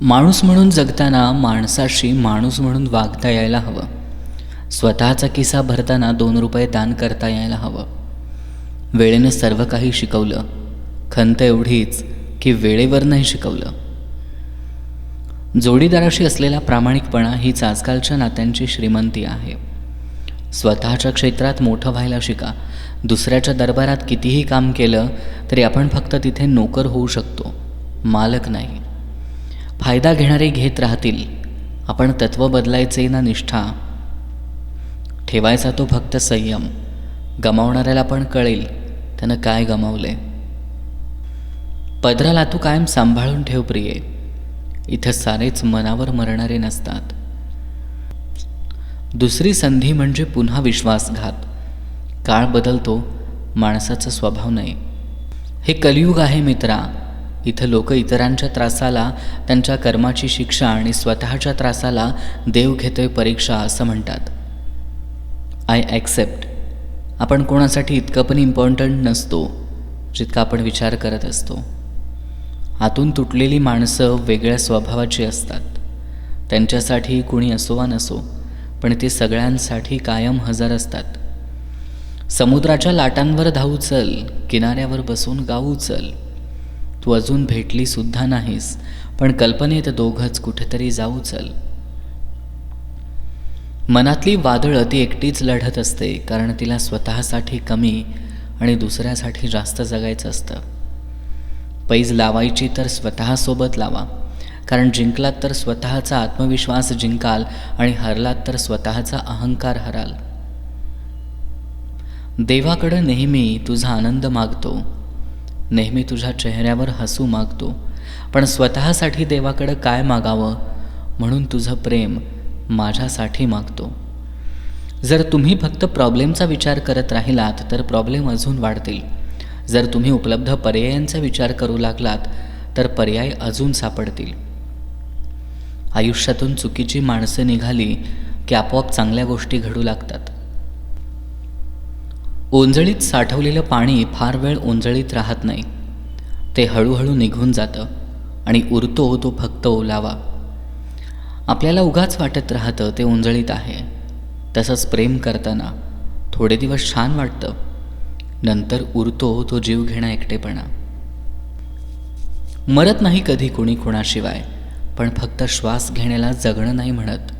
माणूस म्हणून जगताना माणसाशी माणूस म्हणून वागता यायला हवं. स्वतःचा किस्सा भरताना दोन रुपये दान करता यायला हवं. वेळेनं सर्व काही शिकवलं. खंत एवढीच की वेळेवर नाही शिकवलं. जोडीदाराशी असलेला प्रामाणिकपणा हीच आजकालच्या नात्यांची श्रीमंती आहे. स्वतःच्या क्षेत्रात मोठं व्हायला शिका. दुसऱ्याच्या दरबारात कितीही काम केलं तरी आपण फक्त तिथे नोकर होऊ शकतो. मालक नाही. फायदा घेणारे घेत राहतील. आपण तत्त्व बदलायचे ना निष्ठा. ठेवायचा तो फक्त संयम. गमावणाऱ्याला पण कळेल त्यानं काय गमावले. पदराला तू कायम सांभाळून ठेव प्रिये. इथं सारेच मनावर मरणारे नसतात. दुसरी संधी म्हणजे पुन्हा विश्वासघात. काळ बदलतो माणसाचा स्वभाव नाही. हे कलियुग आहे मित्रा. इथं लोक इतरांच्या त्रासाला त्यांच्या कर्माची शिक्षा आणि स्वतःच्या त्रासाला देव घेतोय परीक्षा असं म्हणतात. आय ॲक्सेप्ट आपण कोणासाठी इतकं पण इम्पॉर्टंट नसतो जितका आपण विचार करत असतो. आतून तुटलेली माणसं वेगळ्या स्वभावाची असतात. त्यांच्यासाठी कुणी असो वा नसो पण ते सगळ्यांसाठी कायम हजर असतात. समुद्राच्या लाटांवर धावू चल किनाऱ्यावर बसून गाऊ चल. तू अजून भेटलीसुद्धा नाहीस पण कल्पनेत दोघंच कुठेतरी जाऊ चल. मनातली वादळं ती एकटीच लढत असते कारण तिला स्वतःसाठी कमी आणि दुसऱ्यासाठी जास्त जगायचं असतं. पैज लावायची तर स्वतःसोबत लावा कारण जिंकलात तर स्वतःचा आत्मविश्वास जिंकाल आणि हरलात तर स्वतःचा अहंकार हराल. देवाकडं नेहमी तुझा आनंद मागतो नेहमी तुझ्या चेहऱ्यावर हसू मागतो. पण स्वतःसाठी देवाकडं काय मागावं? म्हणून तुझं प्रेम माझ्यासाठी मागतो. जर तुम्ही फक्त प्रॉब्लेमचा विचार करत राहिलात तर प्रॉब्लेम अजून वाढतील. जर तुम्ही उपलब्ध पर्यायांचा विचार करू लागलात तर पर्याय अजून सापडतील. आयुष्यातून चुकीची माणसं निघाली की आपोआप चांगल्या गोष्टी घडू लागतात. ओंजळीत साठवलेलं पाणी फार वेळ ओंजळीत राहत नाही. ते हळूहळू निघून जातं आणि उरतो तो फक्त ओलावा. आपल्याला उगाच वाटत राहतं ते ओंजळीत आहे. तसंच प्रेम करताना थोडे दिवस छान वाटतं. नंतर उरतो तो जीव घेणा एकटेपणा. मरत नाही कधी कोणी कोणाशिवाय पण फक्त श्वास घेण्याला जगणं नाही म्हणत.